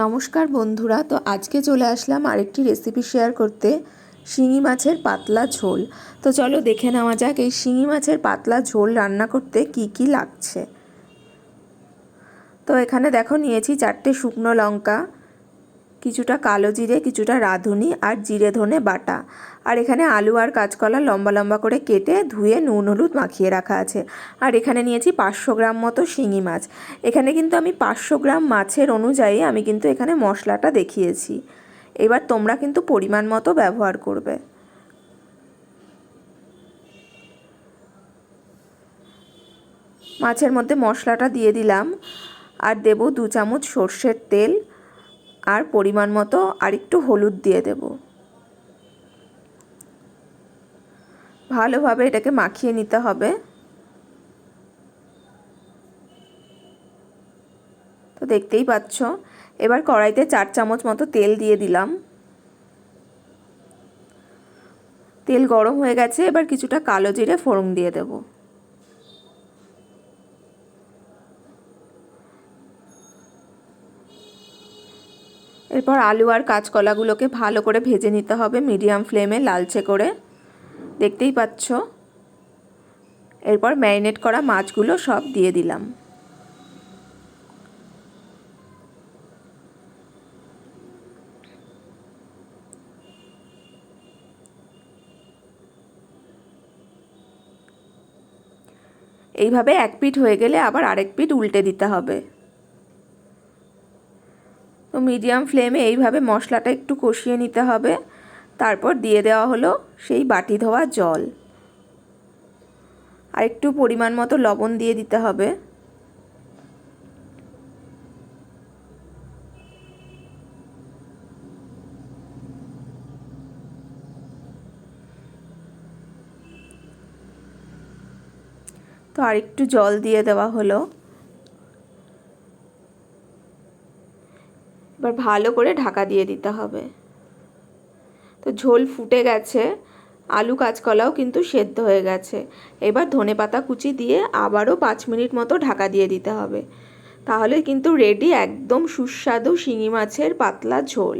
নমস্কার বন্ধুরা, তো আজকে চলে আসলাম আরেকটি রেসিপি শেয়ার করতে, শিঙি মাছের পাতলা ঝোল। তো চলো দেখে নেওয়া যাক এই শিঙি মাছের পাতলা ঝোল রান্না করতে কি কি লাগছে। তো এখানে দেখো নিয়েছি চারটে শুকনো লঙ্কা কিছুটা কালো জিরে, কিছুটা রাঁধুনি আর জিরে ধনে বাটা। আর এখানে আলু আর কাঁচকলা লম্বা লম্বা করে কেটে ধুয়ে নুন, হলুদ মাখিয়ে রাখা আছে। আর এখানে নিয়েছি পাঁচশো গ্রাম মতো শিঙি মাছ। এখানে কিন্তু আমি পাঁচশো গ্রাম মাছের অনুযায়ী আমি কিন্তু এখানে মশলাটা দেখিয়েছি। এবার তোমরা কিন্তু পরিমাণ মতো ব্যবহার করবে। মাছের মধ্যে মশলাটা দিয়ে দিলাম। আর দেব দু চামচ সর্ষের তেল। আর পরিমাণ মতো আরেকটু হলুদ দিয়ে দেব। ভালোভাবে এটাকে মাখিয়ে নিতে হবে। তো দেখতেই পাচ্ছ, এবার কড়াইতে চার চামচ মতো তেল দিয়ে দিলাম। তেল গরম হয়ে গেছে, এবার কিছুটা কালো জিরে ফোড়ন দিয়ে দেবো। এরপর আলু আর কাঁচকলাগুলোকে ভালো করে ভেজে নিতে হবে মিডিয়াম ফ্লেমে লালচে করে। দেখতেই পাচ্ছ? এরপর ম্যারিনেট করা মাছগুলো সব দিয়ে দিলাম। এইভাবে এক পিঠ হয়ে গেলে আবার আরেক পিঠ উল্টে দিতে হবে। তো মিডিয়াম ফ্লেমে এইভাবে মশলাটা একটু কষিয়ে নিতে হবে। তারপর দিয়ে দেওয়া হলো সেই বাটি ধোয়া জল। আর একটু পরিমাণ মতো লবণ দিয়ে দিতে হবে। তো আর একটু জল দিয়ে দেওয়া হলো। এবার ভালো করে ঢাকা দিয়ে দিতে হবে। তো ঝোল ফুটে গেছে, আলু কাঁচকলাও কিন্তু সেদ্ধ হয়ে গেছে। এবার ধনে পাতা কুচি দিয়ে আবারও পাঁচ মিনিট মতো ঢাকা দিয়ে দিতে হবে। তাহলে কিন্তু রেডি একদম সুস্বাদু শিঙি মাছের পাতলা ঝোল।